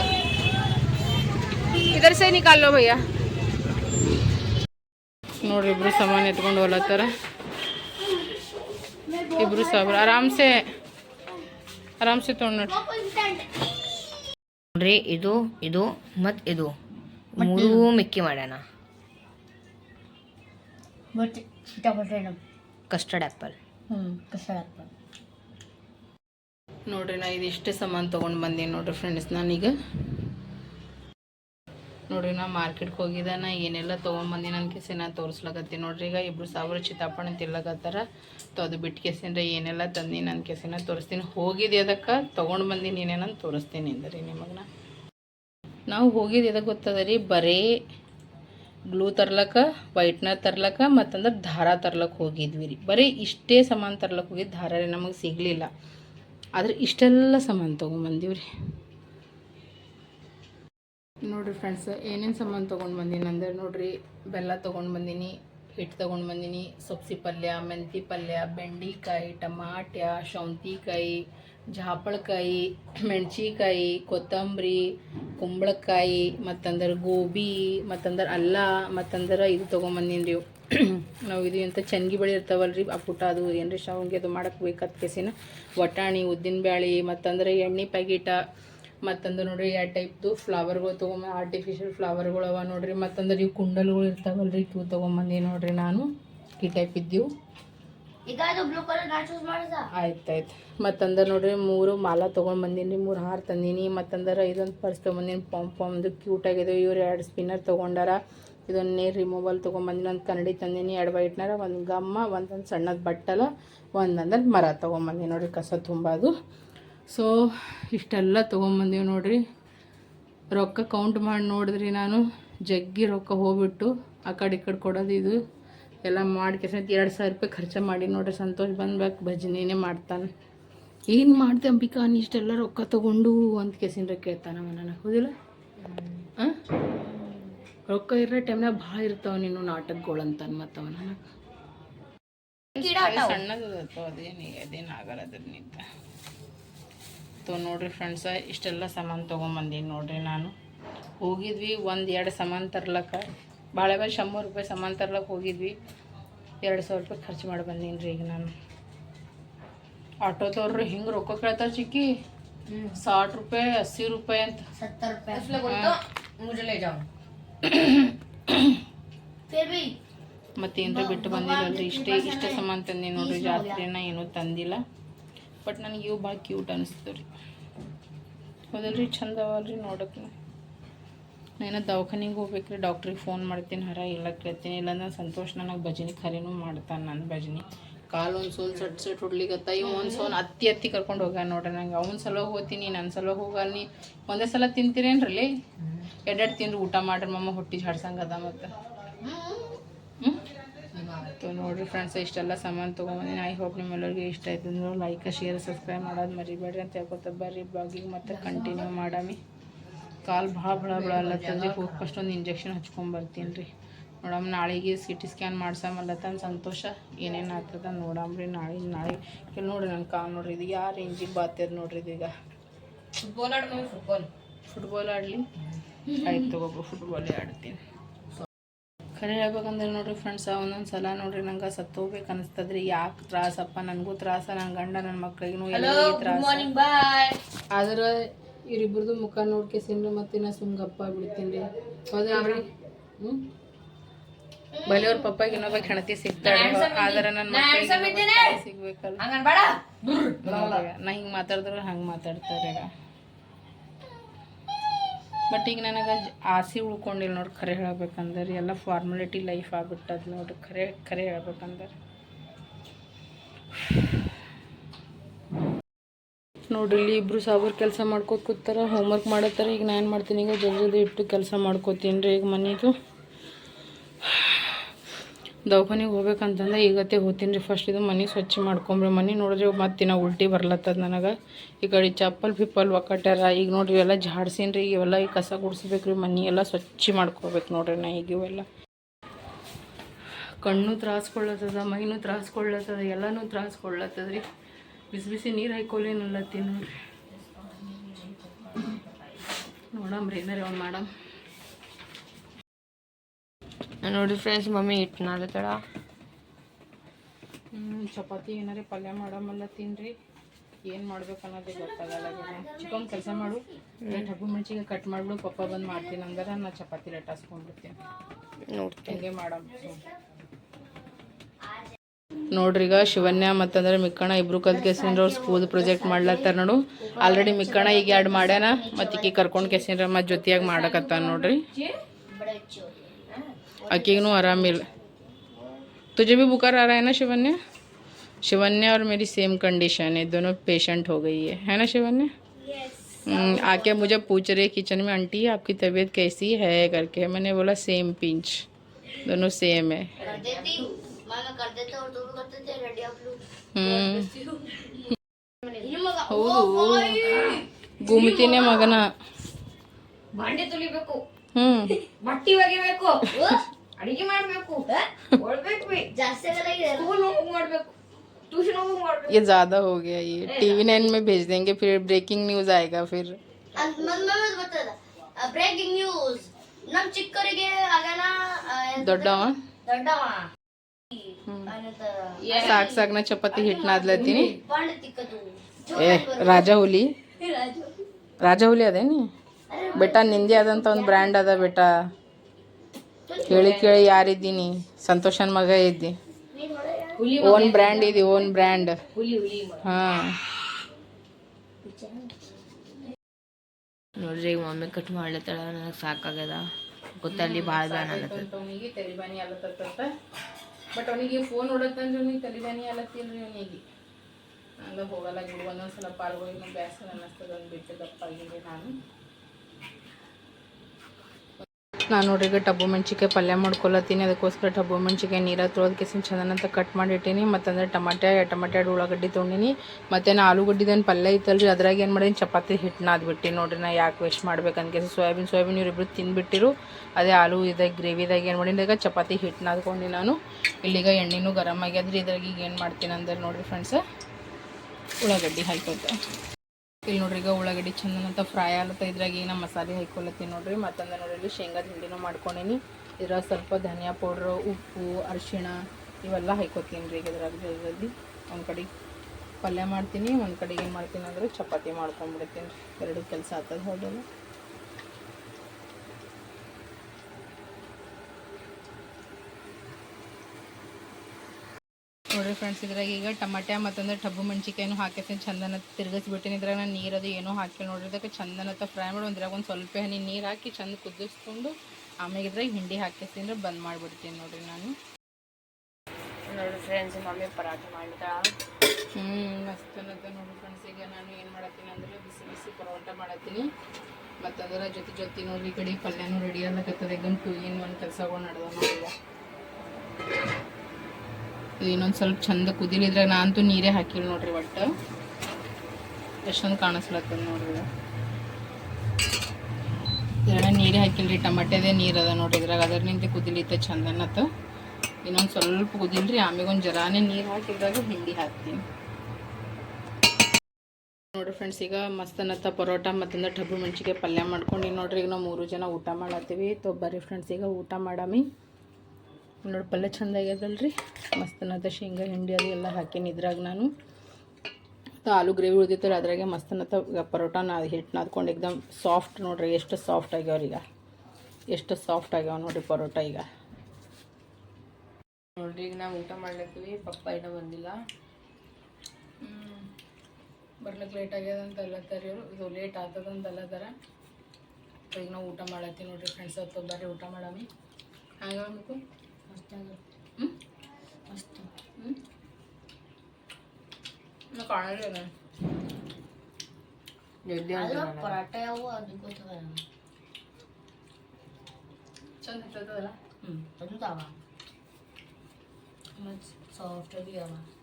ಇದರ ಸೈ ನಿಕಾಲೋ ಭಯ್ಯ. ನೋಡ್ರಿ ಇಬ್ರು ಸಾಮಾನು ಎತ್ಕೊಂಡು ಹೋಲತ್ತಾರ. ಇಬ್ರು ಸಾಬ್ರು ಆರಾಮ್ಸೆ. ಆರಾಮ್ಸೆ ತೊಗೊಂಡು ನೋಡ್ರಿ. ನೋಡ್ರಿ ಇದು ಇದು ಮತ್ತು ಇದು. ಮೂರು ಮಿಕ್ಕಿ ಮಾಡ್ಯಾನ. ಬಟ್ ಕಸ್ಟರ್ಡ್ ಆ್ಯಪಲ್ ಹ್ಞೂ ಕಷ್ಟ ನೋಡ್ರಿ ನಾ ಇದಿಷ್ಟು ಸಾಮಾನು ತೊಗೊಂಡು ಬಂದೀನಿ ನೋಡ್ರಿ ಫ್ರೆಂಡ್ಸ್ ನಾನೀಗ. ನೋಡ್ರಿ ನಾ ಮಾರ್ಕೆಟ್ಗೆ ಹೋಗಿದ್ದೆ, ನಾ ಏನೆಲ್ಲ ತೊಗೊಂಬಂದಿನಿ ನನ್ನ ನಾನು ತೋರಿಸ್ಲಕತ್ತೀನಿ ನೋಡ್ರಿ. ಈಗ ಇಬ್ರು ಸಾವಿರ ಚಿತ್ತಾಪಣೆ ತಿನ್ಲಕತ್ತಾರ ಅದು ಬಿಟ್ಟು ಕೆಸಿಂದ ಏನೆಲ್ಲ ತಂದು ನನ್ನ ಕೆಸಿನ ತೋರಿಸ್ತೀನಿ. ಹೋಗಿದ್ದು ಅದಕ್ಕೆ, ತೊಗೊಂಡು ಬಂದಿನಿ ಏನೇನಂತ ತೋರಿಸ್ತೀನಿ ಅಂದ್ರಿ ನಿಮಗೆ ನಾ ನಾವು ಹೋಗಿದ್ದು ಎದಕ್ಕೆ ಗೊತ್ತದ ರೀ? ಬರೀ ಗ್ಲೂ ತರ್ಲಕ್ಕ ವೈಟ್ನರ್ ತರ್ಲಕ್ಕ ಮತ್ತಂದ್ರೆ ದಾರ ತರ್ಲಕ್ಕೆ ಹೋಗಿದ್ವಿ ರೀ. ಬರೀ ಇಷ್ಟೇ ಸಾಮಾನು ತರ್ಲಕ್ಕೆ ಹೋಗಿದ್ದು ದಾರ ನಮಗೆ ಸಿಗಲಿಲ್ಲ. ಆದ್ರೆ ಇಷ್ಟೆಲ್ಲ ಸಾಮಾನು ತೊಗೊಂಬಂದೀವಿ ರೀ ನೋಡಿರಿ ಫ್ರೆಂಡ್ಸ್ ಏನೇನು ಸಾಮಾನು ತೊಗೊಂಡು ಬಂದೀನಿ ಅಂದರೆ ನೋಡಿರಿ, ಬೆಲ್ಲ ತೊಗೊಂಡು ಬಂದೀನಿ ಹಿಟ್ಟು ತೊಗೊಂಡು ಬಂದೀನಿ, ಸೊಪ್ಸಿ ಪಲ್ಯ, ಮೆಂತಿ ಪಲ್ಯ, ಬೆಂಡೆಕಾಯಿ, ಟಮಾಟ್ಯ, ಶೌಂತಿಕಾಯಿ, ಜಾಪಳಕಾಯಿ, ಮೆಣಸಿಕಾಯಿ, ಕೊತ್ತಂಬರಿ, ಕುಂಬಳಕಾಯಿ, ಮತ್ತಂದ್ರೆ ಗೋಬಿ, ಮತ್ತಂದ್ರೆ ಅಲ್ಲ, ಮತ್ತಂದ್ರೆ ಇದು ತೊಗೊಂಬಂದೀನಿ ರೀ. ನಾವು ಇದು ಎಂಥ ಚಂಗಿ ಬಳಿ ಇರ್ತಾವಲ್ಲ ರೀ, ಆ ಪುಟ ಅದು ಏನು ರೀ ಶಾವಿಗೆ ಅದು ಮಾಡಕ್ಕೆ ಬೇಕಾದ ಕೇಸಿನ. ವಟಾಣಿ, ಉದ್ದಿನ ಬ್ಯಾಳಿ, ಮತ್ತಂದ್ರೆ ಎಣ್ಣೆ ಪ್ಯಾಕೆಟ ಮತ್ತಂದ್ರೆ ನೋಡ್ರಿ ಎರಡು ಟೈಪ್ದು ಫ್ಲವರ್ಗಳು ತೊಗೊಂಬ ಆರ್ಟಿಫಿಷಿಯಲ್ ಫ್ಲವರ್ಗಳು ಅವ ನೋಡ್ರಿ. ಮತ್ತಂದ್ರೆ ಇವು ಕುಂಡಲ್ಗಳು ಇರ್ತಾವಲ್ರಿ ರೀ ಇವು ತೊಗೊಂಬಂದಿ ನೋಡ್ರಿ ನಾನು. ಈ ಟೈಪ್ ಇದ್ದೀವು. ಆಯ್ತಾಯ್ತು ಮತ್ತಂದ್ರೆ ನೋಡ್ರಿ ಮೂರು ಮಾಲ ತೊಗೊಂಡು ಬಂದೀನಿ ರೀ ಮೂರು ಹಾರ ತಂದೀನಿ. ಮತ್ತಂದ್ರೆ ಇದೊಂದು ಪರ್ಸ್ ತೊಗೊಂಬಂದೀನಿ ಪಂಪ್ ಪಾಮ್ದು ಕ್ಯೂಟ್ ಆಗಿದೆ ಇವ್ರು ಎರಡು ಸ್ಪಿನ್ನರ್ ತೊಗೊಂಡಾರ. ಇದೊಂದು ನೇರ್ ರಿಮೂವಲ್ ತೊಗೊಂಬಂದಿನಿ ಒಂದು ಕನ್ನಡಿ ತಂದೀನಿ ಎರಡು ವೈಟ್ನರ ಒಂದು ಗಮ್ಮ ಒಂದೊಂದು ಸಣ್ಣದು ಬಟ್ಟಲ ಒಂದಂದ್ರೆ ಮರ ತೊಗೊಂಬಂದಿನಿ ನೋಡ್ರಿ ಕಸ ತುಂಬೋದು. ಸೊ ಇಷ್ಟೆಲ್ಲ ತೊಗೊಂಬಂದೀವಿ ನೋಡ್ರಿ. ರೊಕ್ಕ ಕೌಂಟ್ ಮಾಡಿ ನೋಡಿದ್ರಿ ನಾನು. ಜಗ್ಗಿ ರೊಕ್ಕ ಹೋಗ್ಬಿಟ್ಟು ಆ ಕಡೆ ಈ ಕಡೆ ಕೊಡೋದು ಇದು. ಎಲ್ಲ ಮಾಡಿ ಎರಡು ಸಾವಿರ ರೂಪಾಯಿ ಖರ್ಚು ಮಾಡಿ ನೋಡ್ರಿ. ಸಂತೋಷ ಬಂದ್ಬೇಕು ಭಜನೆನೇ ಮಾಡ್ತಾನೆ. ಏನು ಮಾಡ್ತೆ ಅಂಬಿಕಾ ನೀ ಇಷ್ಟೆಲ್ಲ ರೊಕ್ಕ ತೊಗೊಂಡು ಅಂತ ಕೇಸಿನ ಕೇಳ್ತಾನೆ ನನಗೆ. ಹೌದಿಲ್ಲ? ಹಾಂ ರೊಕ್ಕ ಇರೋ ಟೈಮ್ನಾಗ ಭಾಳ ಇರ್ತಾವ ನೀನು ನಾಟಕಗಳು ಅಂತಾನೆ ಮತ್ತವ ನನಗೆ. ಸಣ್ಣದು ಅದೇನು ಅದೇನು ಆಗಲ್ಲ ಅದ್ರನಿಂದ ಇತ್ತು ನೋಡಿರಿ ಫ್ರೆಂಡ್ಸ ಇಷ್ಟೆಲ್ಲ ಸಾಮಾನು ತೊಗೊಂಬಂದೀನಿ ನೋಡಿರಿ ನಾನು. ಹೋಗಿದ್ವಿ ಒಂದು ಎರಡು ಸಾಮಾನು ತರ್ಲಕ್ಕ. ಭಾಳ ಭಾಳ ಶಂಬರ್ ರೂಪಾಯಿ ಸಾಮಾನು ತರ್ಲಕ್ಕ ಹೋಗಿದ್ವಿ. ಎರಡು ಸಾವಿರ ರೂಪಾಯಿ ಖರ್ಚು ಮಾಡಿ ಬಂದೀನಿ ರೀ ಈಗ ನಾನು. ಆಟೋ ಹಿಂಗೆ ರೊಕ್ಕ ಕೇಳ್ತಾರೆ ಚಿಕ್ಕಿ. ಸಾಟ್ ರೂಪಾಯಿ ಅಸ್ಸಿ ರೂಪಾಯಿ ಅಂತ. ಮತ್ತೇನ್ರ ಬಿಟ್ಟು ಬಂದಿಲ್ಲ ರೀ ಇಷ್ಟೇ ಇಷ್ಟೇ ಸಾಮಾನು ತಂದೀನಿ ನೋಡ್ರಿ. ಜಾತ್ರೆನ ಏನೂ ತಂದಿಲ್ಲ. ಬಟ್ ನನಗೆ ಇವು ಭಾಳ ಕ್ಯೂಟ್ ಅನಿಸ್ತದೆ ರೀ. ಹೌದಲ್ರಿ? ಚಂದ ಅವಲ್ರಿ ನೋಡಕ್ಕೆ ನಾನು ದವಾಖಾನಿಗೆ ಹೋಗ್ಬೇಕ್ರಿ ಡಾಕ್ಟ್ರಿಗೆ ಫೋನ್ ಮಾಡ್ತೀನಿ ಹರ ಇಲ್ಲ ಕೇಳ್ತೀನಿ ಇಲ್ಲಾಂದ್ರೆ ಸಂತೋಷ್ ನನಗೆ ಭಜನೆ ಖರೀನೂ ಮಾಡ್ತಾನೆ ನನ್ನ ಭಜನೆ. ಕಾಲು ಒಂದು ಸೋಲ್ ಸಟ್ ಸಟ್ ಹುಡ್ಲಿಗತ್ತ ಇವ್ ಒಂದು ಸೋನ್ ಅತ್ತಿ ಅತ್ತಿ ಕರ್ಕೊಂಡು ಹೋಗ್ಯಾನ ನೋಡ್ರಿ ನಂಗೆ. ಅವ್ನ ಸಲ ಹೋಗ್ತೀನಿ ನನ್ನ ಸಲ ಹೋಗಲ್ಲ ನೀ ಒಂದೇ ಸಲ ತಿಂತೀರೇನ್ರಲ್ಲಿ? ಎರಡೆರಡು ತಿಂದು ಊಟ ಮಾಡ್ರಿ ಮಮ್ಮ ಹೊಟ್ಟಿ ಝಾಡ್ಸಂಗದ ಮತ್ತು. ಹ್ಞೂ ಸೊ ನೋಡಿರಿ ಫ್ರೆಂಡ್ಸ್ ಇಷ್ಟೆಲ್ಲ ಸಾಮಾನು ತೊಗೊಂಡಿನಿ ಐ ಹೋಪ್ ನಿಮ್ಮೆಲ್ಲರಿಗೂ ಇಷ್ಟ ಆಯ್ತು. ಅಂದ್ರೆ ಲೈಕ್ ಶೇರ್ ಸಬ್ಸ್ಕ್ರೈಬ್ ಮಾಡೋದು ಮರಿಬೇಡ್ರಿ ಅಂತ ಹೇಳ್ಕೊತ ಬರ್ರಿ. ಬ್ಲಾಗಿಗೆ ಮತ್ತೆ ಕಂಟಿನ್ಯೂ ಮಾಡಾಮಿ. ಕಾಲ್ ಭಾಳ ಭಾಳ ಬಿಳಲತ್ತಂದ್ರಿ ಹೋಗಿ ಫಸ್ಟ್ ಒಂದು ಇಂಜೆಕ್ಷನ್ ಹಚ್ಕೊಂಬರ್ತೀನಿ ರೀ ನೋಡಮ್ಮ ನಾಳೆಗೆ ಸಿ ಟಿ ಸ್ಕ್ಯಾನ್ ಮಾಡ್ಸಮಲ್ಲತ್ತ ಸಂತೋಷ. ಏನೇನು ಆಗ್ತದ ನೋಡಮ್ರಿ ನಾಳೆ ನಾಳೆ. ಇಲ್ಲಿ ನೋಡಿರಿ ನನ್ನ ಕಾಲ್ ನೋಡ್ರಿ ಇದು ಯಾರು ಇಂಜಿಗೆ ಬಾತ್ಯದ ನೋಡ್ರಿ ಇದೀಗ? ಫುಟ್ಬಾಲ್ ಆಡೋಣ ಫುಟ್ಬಾಲ್ ಫುಟ್ಬಾಲ್ ಆಡಲಿ? ಆಯ್ತು ತಗೋಬೋ ಫುಟ್ಬಾಲೇ ಆಡ್ತೀನಿ. ಖರೆ ಹೇಳ್ಬೇಕಂದ್ರೆ ನೋಡಿರಿ ಫ್ರೆಂಡ್ಸ್ ಒಂದೊಂದು ಸಲ ನೋಡ್ರಿ ನಂಗೆ ಸತ್ತು ಹೋಗ್ಬೇಕು ಅನಿಸ್ತದ್ರಿ. ಯಾಕೆ ತ್ರಾಸಪ್ಪ? ನನಗೂ ತ್ರಾಸ ನನ್ನ ಗಂಡ ನನ್ನ ಮಕ್ಳಿಗೂ ತ್ರಾಸ? ಆದ್ರೆ ಇವರಿಬ್ರದ್ದು ಮುಖ ನೋಡ್ಕೇಸಿನ್ರಿ ಮತ್ತೆ ನಾ ಸುಮ್ಗಪ್ಪ ಬಿಡ್ತೀನಿ ರೀ ಹೌದಲ್ರಿ ಹ್ಞೂ ಬಲಿ ಅವ್ರ ಪಪ್ಪಾಗ ಇನ್ನೊಬ್ಬ ಹೆಣತಿ ಸಿಗ್ತಾಳೆ. ಆದ್ರೆ ನನ್ನ ಮಕ್ಳಿಗೆ ಸಿಗ್ಬೇಕಲ್ಲ ನಾ ಹಿಂಗೆ ಮಾತಾಡಿದ್ರು ಹಂಗ ಮಾತಾಡ್ತಾರೆ ಬಟ್ ಈಗ ನನಗೆ ಆಸೆ ಉಳ್ಕೊಂಡಿಲ್ಲ ನೋಡಿ ಖರೆ ಹೇಳ್ಬೇಕಂದ್ರೆ, ಎಲ್ಲ ಫಾರ್ಮಾಲಿಟಿ ಲೈಫ್ ಆಗ್ಬಿಟ್ಟದ ನೋಡ್ರಿ ಖರೆ ಖರೆ ಹೇಳ್ಬೇಕಂದ್ರೆ. ನೋಡ್ರಿ ಇಲ್ಲಿ ಇಬ್ಬರು ಸಾಬ್ರು ಕೆಲಸ ಮಾಡ್ಕೋತ ಕೂತಾರ ಹೋಮ್ವರ್ಕ್ ಮಾಡತ್ತಾರ. ಈಗ ನಾನು ಏನು ಮಾಡ್ತೀನಿ, ಈಗ ಜಲ್ದಿ ಜಲ್ದಿ ಇಟ್ಟು ಕೆಲಸ ಮಾಡ್ಕೋತೀನಿ ರೀ ಈಗ ಮನೆದು ದವಾಖಾನಿಗೆ ಹೋಗ್ಬೇಕಂತಂದ್ರೆ ಈಗತ್ತೆ ಹೋಗ್ತೀನಿ ರೀ. ಫಸ್ಟ್ ಇದು ಮನೆ ಸ್ವಚ್ಛ ಮಾಡ್ಕೊಂಬ್ರಿ. ಮನೆ ನೋಡಿದ್ರೆ ಮತ್ತೆ ನಾ ಉಲ್ಟಿ ಬರ್ಲತ್ತದ ನನಗೆ. ಈ ಕಡೆ ಚಪ್ಪಲ್, ಪಿಪ್ಪಲ್ ಒಕ್ಕಟ್ಯಾರ ಈಗ ನೋಡ್ರಿ ಇವೆಲ್ಲ ಜಾಡ್ಸೀನಿ ರೀ. ಇವೆಲ್ಲ ಈಗ ಕಸ ಗುಡಿಸ್ಬೇಕು ರೀ. ಮನೆ ಎಲ್ಲ ಸ್ವಚ್ಛ ಮಾಡ್ಕೋಬೇಕು ನೋಡ್ರಿ ನಾ ಈಗ ಇವೆಲ್ಲ. ಕಣ್ಣು ತ್ರಾಸ್ಕೊಳ್ಳತ್ತದ ಮೈನು ತ್ರಾಸ್ಕೊಳ್ಳತ್ತದ ಎಲ್ಲನೂ ತ್ರಾಸ್ಕೊಳ್ಳತ್ತದ ರೀ. ಬಿಸಿ ಬಿಸಿ ನೀರು ಹಾಕೊಳ್ಳೇನಲ್ಲತ್ತೀನಿ ನೋಡ್ರಿ. ನೋಡಮ್ರಿ ಏನಾರ ಮಾಡಮ್. ನೋಡಿ ಫ್ರೆಂಡ್ಸ್ ಮಮ್ಮಿ ಹಿಟ್ಟು ನಾದತಳ ಚಪಾತಿ ಏನಾರೇ ಪಲ್ಯ ಮಾಡಮಲ್ಲ ತಿನ್ರಿ. ಏನು ಮಾಡ್ಬೇಕು ಅನ್ನೋದೇ ಗೊತ್ತಾಗಲ್ಲ ಚಿಕನ್ ಕೆಲಸ ಮಾಡು. ಹಬ್ಬ ಮೆಣಸಿಗೆ ಕಟ್ ಮಾಡಿಬಿಡು ಪಪ್ಪ ಬಂದು ಮಾಡ್ತೀನಿ ಅಂದ್ರೆ ನಾ ಚಪಾತಿ ರೇಟ್ ಹಾಸ್ಕೊಂಡ್ಬಿಡ್ತೀನಿ ನೋಡ್ತೀನಿ. ಹಿಂಗೆ ಮಾಡಮ್. ನೋಡ್ರಿ ಈಗ ಶಿವನ್ಯ ಮತ್ತಂದ್ರೆ ಮಿಕ್ಕಣ ಇಬ್ರು ಕಲ್ತ್ ಕೆಸಿನ್ರ ಅವ್ರು ಸ್ಕೂಲ್ ಪ್ರೊಜೆಕ್ಟ್ ಮಾಡ್ಲತ್ತಾರ ನೋಡು. ಆಲ್ರೆಡಿ ಮಿಕ್ಕಣ ಈಗ ಎರಡು ಮಾಡ್ಯಾನ ಮತ್ತೆ ಈಕಿ ಕರ್ಕೊಂಡು ಕೆಸಿನ್ರ ಮತ್ತೆ ಜೊತೆಯಾಗಿ ಮಾಡಕತ್ತಾನ ನೋಡ್ರಿ. बड़े अच्छे होते हैं आकेगनू आराम मिल तुझे भी बुखार आ रहा है ना शिवन्य शिवन्य और मेरी सेम कंडीशन है दोनों पेशेंट हो गई है है ना शिवन्य हम्म, आके मुझे पूछ रहे किचन में आंटी आपकी तबीयत कैसी है करके मैंने बोला सेम पिंच दोनों सेम है कर देती मैं मैं कर देता और तुम भी करते थे रेडी आप लोग हम्म ये मगा ಹೌದು ಗುಮ್ತಿನೇ ಮಗನ ಬಾಂಡೆ ತುಳಿಬೇಕು ಹ್ಮ್ ಬಟ್ಟಿ ಒಗಿಬೇಕು ಅಡಿಗೆ ಮಾಡ್ಬೇಕು ಓಡ್ಬೇಕು ಜಾಸ್ತಿ ಆಗಲ್ಲ ಸ್ಕೂಲ್ ಹೋಗಿ ಮಾಡ್ಬೇಕು ಟ್ಯೂಷನ್ ಹೋಗಿ ಮಾಡ್ಬೇಕು ये ज़्यादा हो गया ये टीवी नाइन में भेज देंगे फिर ब्रेकिंग न्यूज़ आएगा फिर ಮನ್ ಮಮ್ಮದ್ ಬರ್ತದ ಬ್ರೇಕಿಂಗ್ ನ್ಯೂಸ್ ನಮ್ ಚಿಕ್ಕವರಿಗೆ ಆಗನ ದೊಡ್ಡವ ದೊಡ್ಡವ ಸಾಕ್ ಸಾಕ್ ನಾ ಚಪಾತಿ ಹಿಟ್ಟು ನಾದ್ಲತ್ತೀನಿ ಬಾಂಡೆ ತಿಕ್ಕದು ಏ ರಾಜಾ ಹುಲಿ ರಾಜಾ ಹುಲಿ ಅದೇನಿ ಬೆಟ್ಟ ನಿಂದೆ ಆದಂತ ಒಂದು ಬ್ರ್ಯಾಂಡ್ ಅದ ಬೆಟ್ಟ ಕೇಳಿ ಕೇಳಿ ಯಾರಿದ್ದೀನಿ? ಸಂತೋಷನ್ ಮಗ ಇದ್ದಿ. ಓನ್ ಬ್ರ್ಯಾಂಡ್ ಇದೆ ಓನ್ ಬ್ರ್ಯಾಂಡ್ ಹಾಂ. ಹುಲಿ ಹಾ ನೋಡ್ರಿ ಈಗ ಮಮ್ಮಿ ಕಟ್ ಮಾಡ್ಲತ್ತಾಳ ನನಗೆ ಸಾಕಾಗ್ಯದ. ಗೊತ್ತಲ್ಲಿ ಭಾಳ ಬ್ಯಾನ್ ಅಲ್ಲತ್ತದ ಅವನಿಗೆ ತಲಿಬಾನಿ ಆಲತ್ತತ್ತ. ಬಟ್ ಅವನಿಗೆ ಫೋನ್ ನೋಡತ್ತಂದ್ರೆ ಅವನಿಗೆ ತಲಿಬಾನಿ ಆಲತ್ತಿಲ್ರಿ ಅವನಿಗೆ. ಹಂಗೆ ಹೋಗಲ್ಲ ಬಿಡು ಒಂದೊಂದ್ಸಲ ಪಾಲ್ಗಳಿಗೆ ಬೇಸರ ಅನ್ನಿಸ್ತದ ಒಂದು ಬಿಟ್ಟು ತಪ್ಪಾಗಿ ನಾನು. ನಾನು ನೋಡ್ರಿ, ಈಗ ಟಬ್ಬು ಮೆಣ್ಸಿಕಾಯಿ ಪಲ್ಯ ಮಾಡ್ಕೊಳತ್ತೀನಿ. ಅದಕ್ಕೋಸ್ಕರ ಟಬ್ಬು ಮೆಣ್ಸಿಕಾಯಿ ನೀರ ತೊಳೆದ್ಕೆಸಿನ ಚಂದನಂತ ಕಟ್ ಮಾಡಿಟ್ಟೀನಿ. ಮತ್ತಂದ್ರೆ ಟಮಾಟೆ ಟಮಾಟೆ ಎರಡು ಉಳ್ಳಾಗಡ್ಡಿ ತೊಗೊಂಡಿನಿ. ಮತ್ತು ನಾ ಆಲೂಗಡ್ಡಿದೇನು ಪಲ್ಯ ಇತ್ತಲ್ರಿ ಅದ್ರಾಗ ಏನು ಮಾಡೀನಿ, ಚಪಾತಿ ಹಿಟ್ಟು ನಾದ್ಬಿಟ್ಟು ನೋಡ್ರಿ, ನಾ ಯಾಕೆ ವೇಸ್ಟ್ ಮಾಡ್ಬೇಕಂತ ಸೋಯಾಬೀನ್ ಸೋಯಾಬೀನ್ ಇವರಿಬ್ರು ತಿನ್ಬಿಟ್ಟಿರು ಅದೇ ಆಲೂ ಇದಾಗ ಗ್ರೇವಿದಾಗ ಏನು ಮಾಡೀನಿ, ಈಗ ಚಪಾತಿ ಹಿಟ್ಟು ನಾದ್ಕೊಂಡು ನಾನು. ಇಲ್ಲಿಗ ಎಣ್ಣೆನೂ ಗರಮ್ ಆಗ್ಯದ್ರಿ, ಇದ್ರಾಗ ಈಗ ಏನು ಮಾಡ್ತೀನಿ ಅಂದ್ರೆ ನೋಡ್ರಿ ಫ್ರೆಂಡ್ಸ್ ಉಳ್ಳಾಗಡ್ಡಿ ಹಾಕೋತ ಇಲ್ಲಿ ನೋಡ್ರಿ, ಈಗ ಉಳ್ಳಾಗಡ್ಡಿ ಚಂದನಂತ ಫ್ರೈ ಆಲತ್ತ ಇದ್ರಾಗ ನಮ್ಮ ಮಸಾಲೆ ಹಾಕೊಳತ್ತೀನಿ ನೋಡ್ರಿ. ಮತ್ತೊಂದು ನೋಡ್ರಿ, ಇಲ್ಲಿ ಶೇಂಗಾದ ಹಿಂಡಿನೂ ಮಾಡ್ಕೊಂಡೀನಿ. ಇದ್ರಾಗ ಸ್ವಲ್ಪ ಧನಿಯಾ ಪೌಡ್ರು, ಉಪ್ಪು, ಅರಿಶಿಣ ಇವೆಲ್ಲ ಹಾಕೋತೀನಿ ರೀ ಈಗ ಇದ್ರಾಗ ಜಲ್ದಲ್ಲಿ ಒಂದು ಕಡೆ ಪಲ್ಯ ಮಾಡ್ತೀನಿ, ಒಂದು ಕಡೆಗೆ ಏನು ಮಾಡ್ತೀನಿ ಅಂದರೆ ಚಪಾತಿ ಮಾಡ್ಕೊಂಡ್ಬಿಡ್ತೀನಿ ರೀ. ಎರಡು ಕೆಲಸ ಆಗ್ತದೆ ಹೌದಲ್ಲ. ನೋಡ್ರಿ ಫ್ರೆಂಡ್ಸ್ ಇದ್ರಾಗ ಈಗ ಟಮಾಟೆ ಮತ್ತಂದ್ರೆ ಟಬ್ಬು ಮೆಣಸಿಕಾಯಿನೂ ಹಾಕಿರ್ತೀನಿ. ಚಂದನ ತಿರ್ಗಿಸ್ಬಿಟ್ಟಿನಿ. ಇದ್ರಾಗ ನಾನು ನೀರದು ಏನೋ ಹಾಕಿ ನೋಡ್ರಿ. ಇದಕ್ಕೆ ಚಂದನತ್ತ ಫ್ರೈ ಮಾಡಿ. ಒಂದ್ರಾಗ ಒಂದು ಸ್ವಲ್ಪ ಹನಿ ನೀರು ಹಾಕಿ ಚಂದ ಕುದಿಸ್ಕೊಂಡು ಆಮೇಲೆ ಇದ್ರಾಗ ಹಿಂಡಿ ಹಾಕಿಸ್ತೀನಿ ಬಂದ್ ಮಾಡಿಬಿಡ್ತೀನಿ ನೋಡ್ರಿ ನಾನು. ನೋಡ್ರಿ ಫ್ರೆಂಡ್ಸ್ ಮಮ್ಮಿ ಪರಾಠ ಮಾಡಿದ. ಹ್ಞೂ ಮಸ್ತ್ ನೋಡಿ ನೋಡ್ರಿ ಫ್ರೆಂಡ್ಸ್ ಈಗ ನಾನು ಏನು ಮಾಡತ್ತೀನಿ ಅಂದ್ರೆ ಬಿಸಿ ಬಿಸಿ ಪರೋಟ ಮಾಡತ್ತೀನಿ. ಮತ್ತು ಅದರ ಜೊತೆ ಜೊತೆ ನೋಡ್ರಿ ಈ ಕಡೆ ಪಲ್ಯನೂ ರೆಡಿ ಆಗ್ಲಕತ್ತದ. ಟೂ ಇನ್ ಒನ್ ಕೆಲಸಗಳು ನಡೆದ ನೋಡಿಲ್ಲ ಇದು ಇನ್ನೊಂದು ಸ್ವಲ್ಪ ಚಂದ ಕುದಿಲಿದ್ರಾಗ ನಾನಂತೂ ನೀರೇ ಹಾಕಿಲ್ಲ ನೋಡ್ರಿ ಒಟ್ಟು. ಎಷ್ಟೊಂದು ಕಾಣಿಸ್ಲತ್ತದ ನೋಡ್ರಿ. ಇದು. ಇದ್ರಾಗ ನೀರೇ ಹಾಕಿಲ್ರಿ. ಟಮಾಟೆದೇ ನೀರು ಅದ ನೋಡ್ರಿ. ಇದ್ರಾಗ ಅದ್ರ ನಿಂತ ಕುದಿಲಿತ್ತ ಅನ್ನತ್ತು. ಇನ್ನೊಂದು ಸ್ವಲ್ಪ ಕುದಿಲ್ರಿ. ಆಮೇಲೆ ಒಂದು ಜರಾನೇ ನೀರು ಹಾಕಿದ್ರಾಗ ಹಿಂಡಿ ಹಾಕ್ತೀನಿ. ನೋಡ್ರಿ ಫ್ರೆಂಡ್ಸ್ ಈಗ ಮಸ್ತ್ ಅನ್ನತ್ತ ಪರೋಟ ಮತ್ತಿಂದ ಡಬ್ಬು ಮೆಣಸಿಗೆ ಪಲ್ಯ ಮಾಡ್ಕೊಂಡು ನೋಡ್ರಿ. ಈಗ ನಾವು ಮೂರು ಜನ ಊಟ ಮಾಡತ್ತೀವಿ. ತೊ ಬರ್ರಿ ಫ್ರೆಂಡ್ಸ್ ಈಗ ಊಟ ಮಾಡಾಮಿ. ನೋಡಿ, ಪಲ್ಯ ಚಂದ ಆಗ್ಯದಲ್ರಿ. ಮಸ್ತ್ ಅನ್ನತ್ತ ಶೇಂಗಾ, ಹಿಂಡಿ ಅದು ಎಲ್ಲ ಹಾಕೀನಿ ಇದ್ರಾಗ ನಾನು. ಮತ್ತು ಆಲೂ ಗ್ರೇವಿ ಉಳಿದಿತ್ತು ಅದ್ರಾಗೆ ಮಸ್ತ್ ಅನ್ನತ್ತ ಪರೋಟ ನಾ ಹಿಟ್ಟು ನಾದ್ಕೊಂಡು ಎಕ್ದಮ್ ಸಾಫ್ಟ್ ನೋಡ್ರಿ, ಎಷ್ಟು ಸಾಫ್ಟ್ ಆಗ್ಯಾವ್ರಿ ಈಗ. ಎಷ್ಟು ಸಾಫ್ಟ್ ಆಗ್ಯಾವ ನೋಡ್ರಿ ಪರೋಟ ಈಗ. ನೋಡ್ರಿ, ಈಗ ನಾವು ಊಟ ಮಾಡ್ಲತ್ತೀವಿ, ಪಪ್ಪ ಇನ್ನೂ ಬಂದಿಲ್ಲ. ಬರ್ಲಿಕ್ಕೆ ಲೇಟ್ ಆಗ್ಯದ ಅಂತ ಅಲ್ಲತ್ತಾರ ಇವರು. ಇದು ಲೇಟ್ ಆಗ್ತದ ಅಂತ ಅಲ್ಲತ್ತಾರ. ಈಗ ನಾವು ಊಟ ಮಾಡತ್ತೀವಿ ನೋಡ್ರಿ ಫ್ರೆಂಡ್ಸ್ ಹತ್ತು ಬರ್ರಿ ಊಟ ಮಾಡಾಮಿ. ಹಂಗ ಬೇಕು ಮಸ್ತ್ ಹ್ಞೂ ಮಸ್ತ್ ಹ್ಞೂ